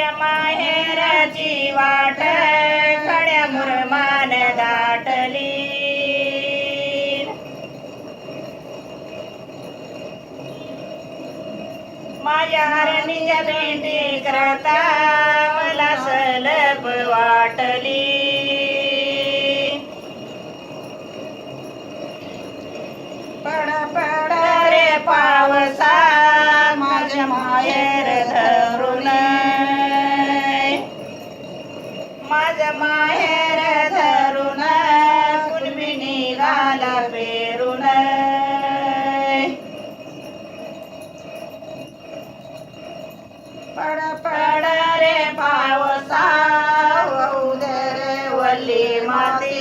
माझ्या माहेराची वाट खड्या मुरमान दाटली. माझ्या हरणीच्या भेंडी करता मला सलभ वाटली. पड पड रे पावसा रे वल्ली माती.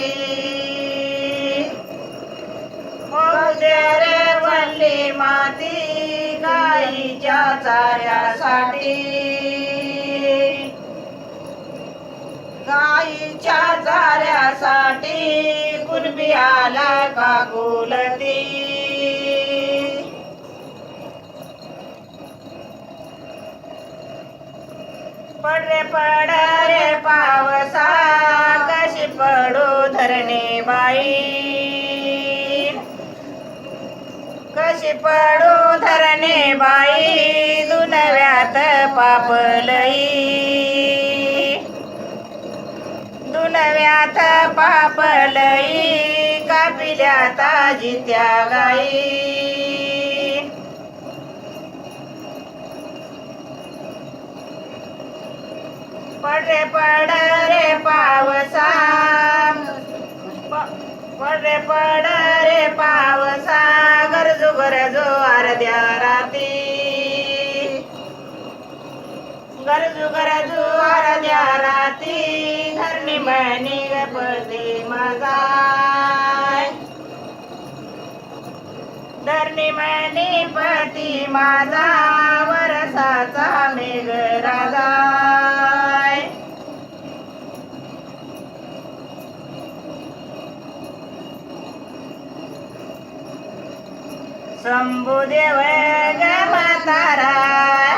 वाहू दे माती गाईच्या चाऱ्यासाठी. गाईच्या चाऱ्यासाठी कुणबी आला का गुलती पड रे पड रे कशी पडू धरणे बाई दुनव्यात पापलई दुनव्यात पापलई कापिल्या ताजी त्या गाई. पडरे पड रे पावसा. पडरे पड पड रे पावसा. गरजू जो अर्ध्या राती. गरजू गरजू अर्ध्या राती. धरणी म्हणी गपती माझा धरणी म्हणी पती माझा शंभुदेव ग म्हातारा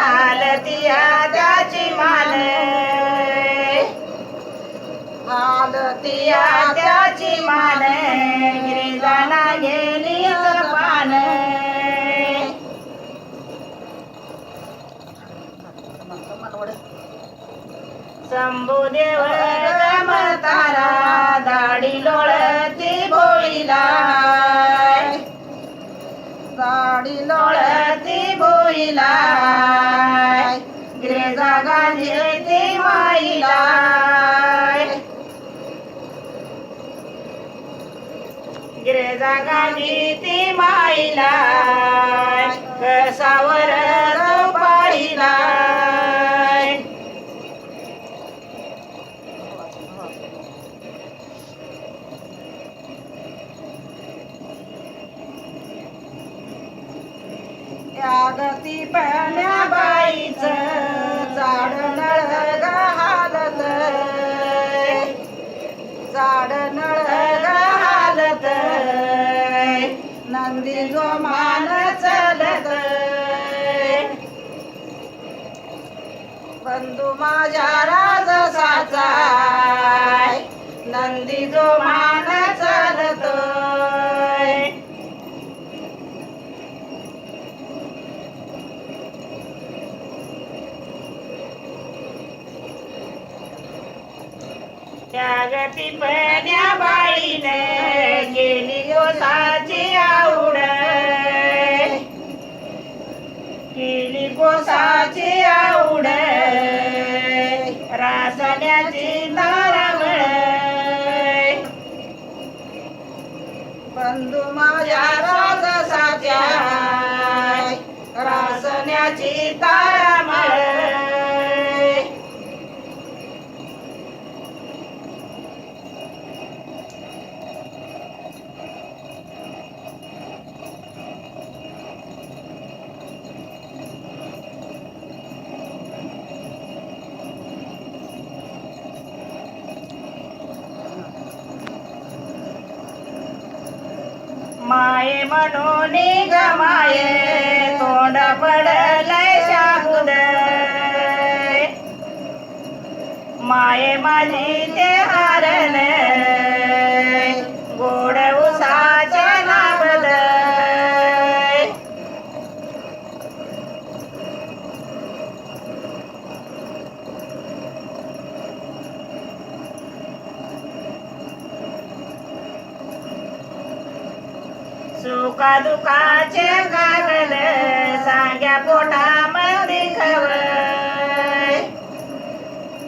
हालतिया त्याची माल. हालतिया त्याची माल गिरिजाला गेली पान शंभुदेव ग म्हातारा दाढी लोळती भोळीला गाडी लोळती बोईला गिरेजा ते माईला गिरेजा गांधी ते माईला कसावर पाहिला त्यागती पण्या बाईच जाड नळ हालत जाड नळ हालत नंदी गोमान चलत. बंधू माझ्या राजसाचा. नंदी जो मान चालत. त्यागती पण्या बाईने गेली गोसाची आवड. केली गोसाची आवड. रासण्याची नारावळ. बंधू माझ्या माये म्हणून ग माये तोंडा पडलय शाबुद माये माझी ते हारले गोड दुखा दुखाचे कागद सांग्या पोटामध्ये खव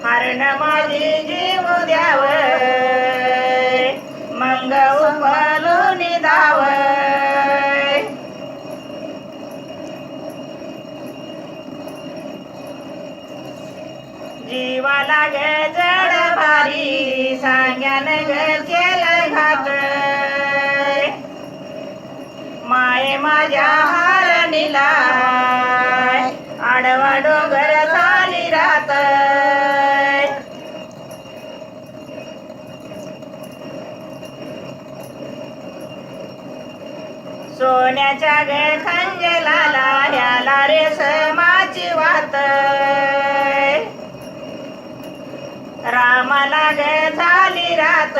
हरण माझी जीव द्याव मंग उपलून धाव जीवा लागे जड भारी सांग्यान ग केलं घात माये माझ्या हारणीला आडवा डोंगर झाली रात सोन्याच्या ग खंजलाला ह्याला रेशमाची वात रामाला गे झाली रात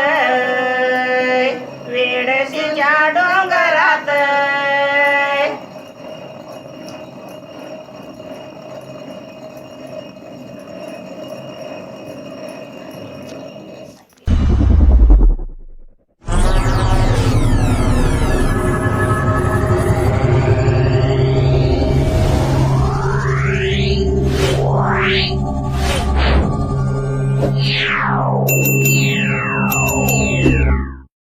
वेडशीच्या डोंगर